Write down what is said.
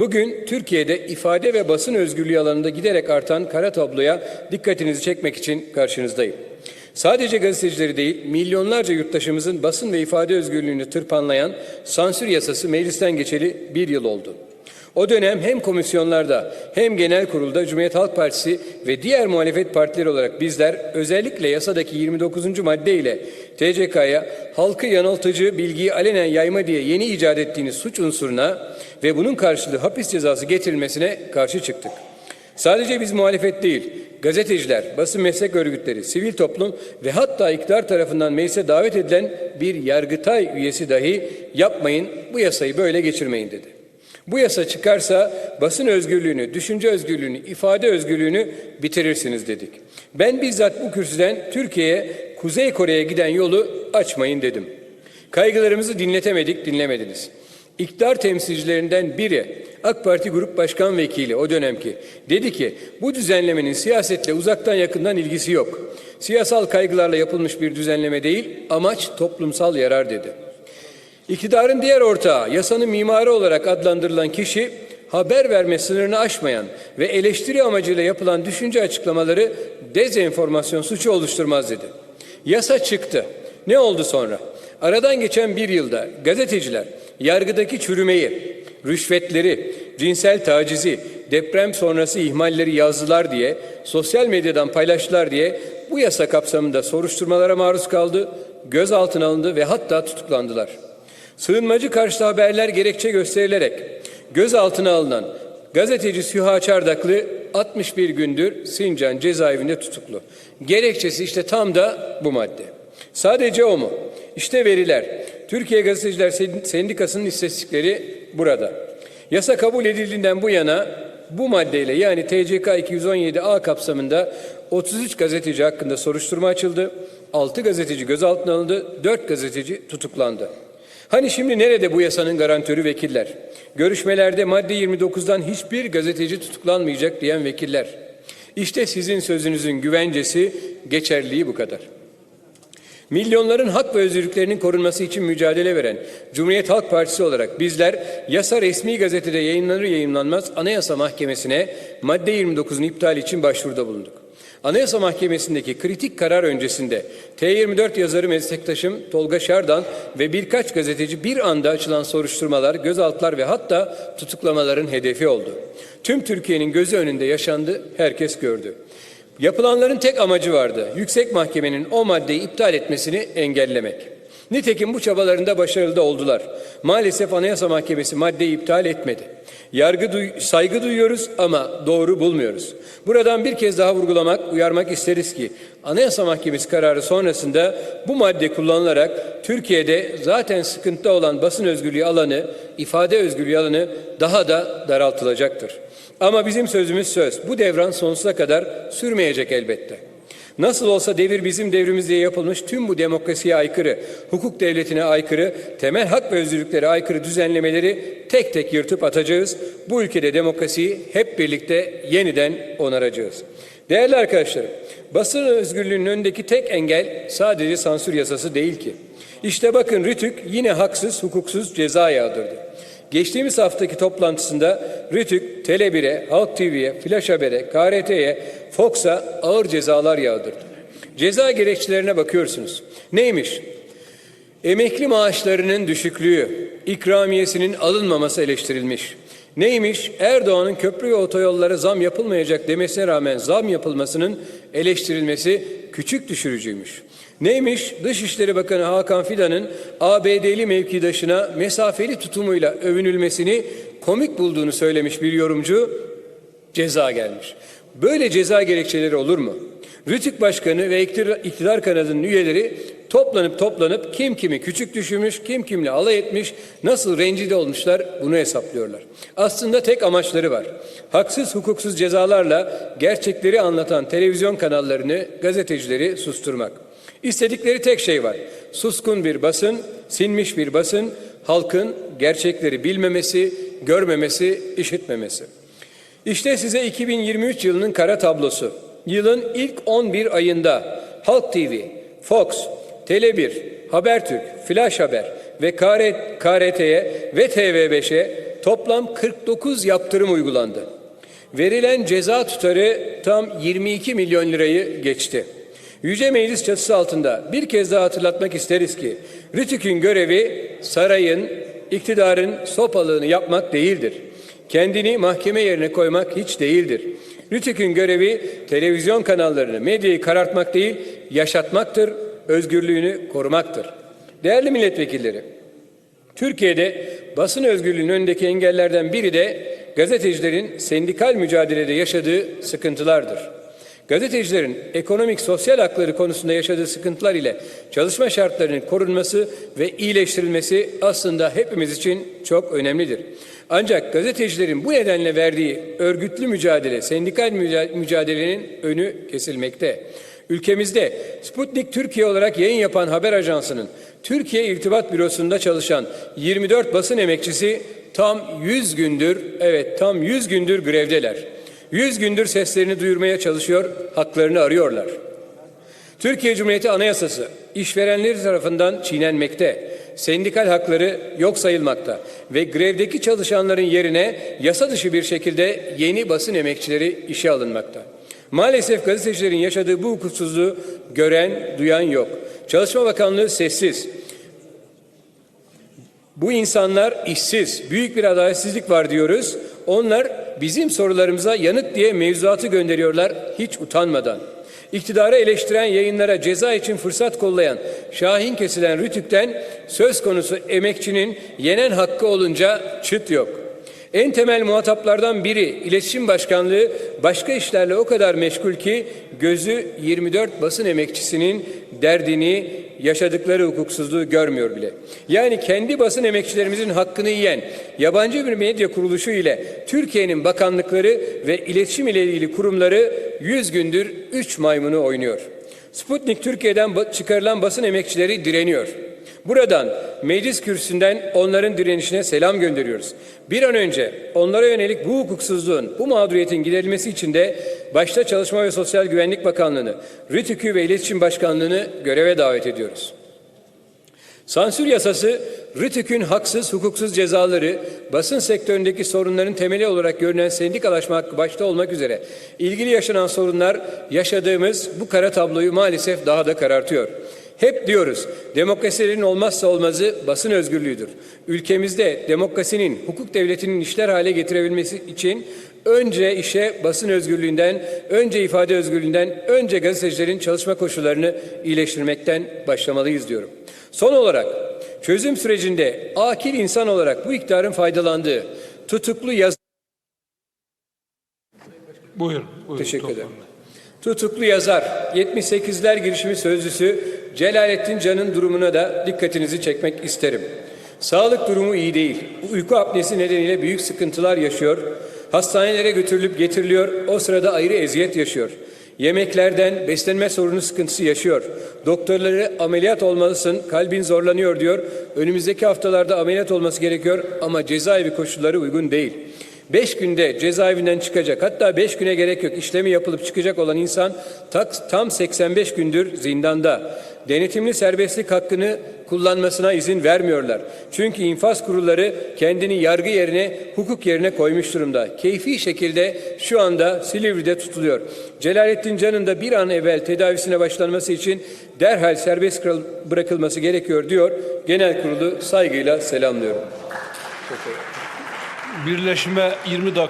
Bugün Türkiye'de ifade ve basın özgürlüğü alanında giderek artan kara tabloya dikkatinizi çekmek için karşınızdayım. Sadece gazetecileri değil, milyonlarca yurttaşımızın basın ve ifade özgürlüğünü tırpanlayan sansür yasası meclisten geçeli bir yıl oldu. O dönem hem komisyonlarda hem genel kurulda Cumhuriyet Halk Partisi ve diğer muhalefet partileri olarak bizler özellikle yasadaki 29. madde ile TCK'ya halkı yanıltıcı bilgiyi alenen yayma diye yeni icat ettiğiniz suç unsuruna ve bunun karşılığı hapis cezası getirilmesine karşı çıktık. Sadece biz muhalefet değil, gazeteciler, basın meslek örgütleri, sivil toplum ve hatta iktidar tarafından meclise davet edilen bir yargıtay üyesi dahi yapmayın, bu yasayı böyle geçirmeyin dedi. Bu yasa çıkarsa basın özgürlüğünü, düşünce özgürlüğünü, ifade özgürlüğünü bitirirsiniz dedik. Ben bizzat bu kürsüden Türkiye'ye, Kuzey Kore'ye giden yolu açmayın dedim. Kaygılarımızı dinletemedik, dinlemediniz. İktidar temsilcilerinden biri AK Parti Grup Başkan Vekili o dönemki dedi ki bu düzenlemenin siyasetle uzaktan yakından ilgisi yok. Siyasal kaygılarla yapılmış bir düzenleme değil, amaç toplumsal yarar dedi. İktidarın diğer ortağı, yasanın mimarı olarak adlandırılan kişi, haber verme sınırını aşmayan ve eleştiri amacıyla yapılan düşünce açıklamaları dezenformasyon suçu oluşturmaz dedi. Yasa çıktı. Ne oldu sonra? Aradan geçen bir yılda gazeteciler yargıdaki çürümeyi, rüşvetleri, cinsel tacizi, deprem sonrası ihmalleri yazdılar diye, sosyal medyadan paylaştılar diye bu yasa kapsamında soruşturmalara maruz kaldı, gözaltına alındı ve hatta tutuklandılar. Sığınmacı karşıtı haberler gerekçe gösterilerek gözaltına alınan gazeteci Süha Çardaklı 61 gündür Sincan cezaevinde tutuklu. Gerekçesi işte tam da bu madde. Sadece o mu? İşte veriler. Türkiye Gazeteciler Sendikası'nın istatistikleri burada. Yasa kabul edildiğinden bu yana bu maddeyle yani TCK 217A kapsamında 33 gazeteci hakkında soruşturma açıldı. 6 gazeteci gözaltına alındı, 4 gazeteci tutuklandı. Hani şimdi nerede bu yasanın garantörü vekiller? Görüşmelerde madde 29'dan hiçbir gazeteci tutuklanmayacak diyen vekiller. İşte sizin sözünüzün güvencesi, geçerliği bu kadar. Milyonların hak ve özgürlüklerinin korunması için mücadele veren Cumhuriyet Halk Partisi olarak bizler yasa resmi gazetede yayınlanır yayınlanmaz Anayasa Mahkemesi'ne madde 29'un iptal için başvuruda bulunduk. Anayasa Mahkemesi'ndeki kritik karar öncesinde T24 yazarı meslektaşım Tolga Şardan ve birkaç gazeteci bir anda açılan soruşturmalar, gözaltılar ve hatta tutuklamaların hedefi oldu. Tüm Türkiye'nin gözü önünde yaşandı, herkes gördü. Yapılanların tek amacı vardı. Yüksek Mahkemenin o maddeyi iptal etmesini engellemek. Nitekim bu çabalarında başarılı da oldular. Maalesef Anayasa Mahkemesi maddeyi iptal etmedi. Yargı duy saygı duyuyoruz ama doğru bulmuyoruz. Buradan bir kez daha vurgulamak, uyarmak isteriz ki Anayasa Mahkemesi kararı sonrasında bu madde kullanılarak Türkiye'de zaten sıkıntıda olan basın özgürlüğü alanı, ifade özgürlüğü alanı daha da daraltılacaktır. Ama bizim sözümüz söz. Bu devran sonsuza kadar sürmeyecek elbette. Nasıl olsa devir bizim devrimiz diye yapılmış tüm bu demokrasiye aykırı, hukuk devletine aykırı, temel hak ve özgürlüklere aykırı düzenlemeleri tek tek yırtıp atacağız. Bu ülkede demokrasiyi hep birlikte yeniden onaracağız. Değerli arkadaşlarım, basın özgürlüğünün önündeki tek engel sadece sansür yasası değil ki. İşte bakın Rütük yine haksız, hukuksuz ceza yağdırdı. Geçtiğimiz haftaki toplantısında Rütük, Tele1'e, Halk TV'ye, Flash Haber'e, KRT'ye, Fox'a ağır cezalar yağdırdı. Ceza gerekçelerine bakıyorsunuz. Neymiş? Emekli maaşlarının düşüklüğü, ikramiyesinin alınmaması eleştirilmiş. Neymiş? Erdoğan'ın köprü ve otoyollara zam yapılmayacak demesine rağmen zam yapılmasının eleştirilmesi küçük düşürücüymüş. Neymiş? Dışişleri Bakanı Hakan Fidan'ın ABD'li mevkidaşına mesafeli tutumuyla övünülmesini komik bulduğunu söylemiş bir yorumcu ceza gelmiş. Böyle ceza gerekçeleri olur mu? Rütük Başkanı ve iktidar kanadının üyeleri toplanıp toplanıp kim kimi küçük düşürmüş, kim kimle alay etmiş, nasıl rencide olmuşlar bunu hesaplıyorlar. Aslında tek amaçları var. Haksız hukuksuz cezalarla gerçekleri anlatan televizyon kanallarını, gazetecileri susturmak. İstedikleri tek şey var. Suskun bir basın, sinmiş bir basın, halkın gerçekleri bilmemesi, görmemesi, işitmemesi. İşte size 2023 yılının kara tablosu. Yılın ilk 11 ayında Halk TV, Fox, Tele1, Habertürk, Flash Haber ve KRT'ye ve TV5'e toplam 49 yaptırım uygulandı. Verilen ceza tutarı tam 22 milyon lirayı geçti. Yüce Meclis çatısı altında bir kez daha hatırlatmak isteriz ki Rütük'ün görevi sarayın, iktidarın sopalığını yapmak değildir. Kendini mahkeme yerine koymak hiç değildir. Rütük'ün görevi televizyon kanallarını, medyayı karartmak değil, yaşatmaktır, özgürlüğünü korumaktır. Değerli milletvekilleri, Türkiye'de basın özgürlüğünün önündeki engellerden biri de gazetecilerin sendikal mücadelede yaşadığı sıkıntılardır. Gazetecilerin ekonomik sosyal hakları konusunda yaşadığı sıkıntılar ile çalışma şartlarının korunması ve iyileştirilmesi aslında hepimiz için çok önemlidir. Ancak gazetecilerin bu nedenle verdiği örgütlü mücadele, sendikal müca- mücadelenin önü kesilmekte. Ülkemizde Sputnik Türkiye olarak yayın yapan haber ajansının Türkiye İrtibat Bürosu'nda çalışan 24 basın emekçisi tam 100 gündür, evet tam 100 gündür grevdeler. 100 gündür seslerini duyurmaya çalışıyor, haklarını arıyorlar. Türkiye Cumhuriyeti Anayasası işverenleri tarafından çiğnenmekte, sendikal hakları yok sayılmakta ve grevdeki çalışanların yerine yasa dışı bir şekilde yeni basın emekçileri işe alınmakta. Maalesef gazetecilerin yaşadığı bu hukuksuzluğu gören, duyan yok. Çalışma Bakanlığı sessiz. Bu insanlar işsiz, büyük bir adaletsizlik var diyoruz. Onlar bizim sorularımıza yanıt diye mevzuatı gönderiyorlar hiç utanmadan. İktidarı eleştiren yayınlara ceza için fırsat kollayan, şahin kesilen Rütük'ten söz konusu emekçinin yenen hakkı olunca çıt yok. En temel muhataplardan biri İletişim Başkanlığı başka işlerle o kadar meşgul ki gözü 24 basın emekçisinin derdini, yaşadıkları hukuksuzluğu görmüyor bile. Yani kendi basın emekçilerimizin hakkını yiyen yabancı bir medya kuruluşu ile Türkiye'nin bakanlıkları ve iletişim ile ilgili kurumları 100 gündür 3 maymunu oynuyor. Sputnik Türkiye'den çıkarılan basın emekçileri direniyor. Buradan meclis kürsüsünden onların direnişine selam gönderiyoruz. Bir an önce onlara yönelik bu hukuksuzluğun, bu mağduriyetin giderilmesi için de başta Çalışma ve Sosyal Güvenlik Bakanlığı'nı, RİTÜK'ü ve İletişim Başkanlığı'nı göreve davet ediyoruz. Sansür yasası, RİTÜK'ün haksız, hukuksuz cezaları, basın sektöründeki sorunların temeli olarak görünen sendikalaşma hakkı başta olmak üzere ilgili yaşanan sorunlar yaşadığımız bu kara tabloyu maalesef daha da karartıyor. Hep diyoruz demokrasilerin olmazsa olmazı basın özgürlüğüdür. Ülkemizde demokrasinin, hukuk devletinin işler hale getirebilmesi için önce işe basın özgürlüğünden, önce ifade özgürlüğünden, önce gazetecilerin çalışma koşullarını iyileştirmekten başlamalıyız diyorum. Son olarak çözüm sürecinde akil insan olarak bu iktidarın faydalandığı tutuklu yaz Buyurun. buyurun Teşekkür ederim. Tutuklu yazar, 78'ler girişimi sözcüsü Celalettin Can'ın durumuna da dikkatinizi çekmek isterim. Sağlık durumu iyi değil. Uyku apnesi nedeniyle büyük sıkıntılar yaşıyor. Hastanelere götürülüp getiriliyor. O sırada ayrı eziyet yaşıyor. Yemeklerden beslenme sorunu sıkıntısı yaşıyor. Doktorları ameliyat olmalısın, kalbin zorlanıyor diyor. Önümüzdeki haftalarda ameliyat olması gerekiyor ama cezaevi koşulları uygun değil. Beş günde cezaevinden çıkacak hatta beş güne gerek yok işlemi yapılıp çıkacak olan insan tam 85 gündür zindanda. Denetimli serbestlik hakkını kullanmasına izin vermiyorlar. Çünkü infaz kurulları kendini yargı yerine hukuk yerine koymuş durumda. Keyfi şekilde şu anda Silivri'de tutuluyor. Celalettin Can'ın da bir an evvel tedavisine başlanması için derhal serbest bırakılması gerekiyor diyor. Genel kurulu saygıyla selamlıyorum. Birleşme 20 dakika.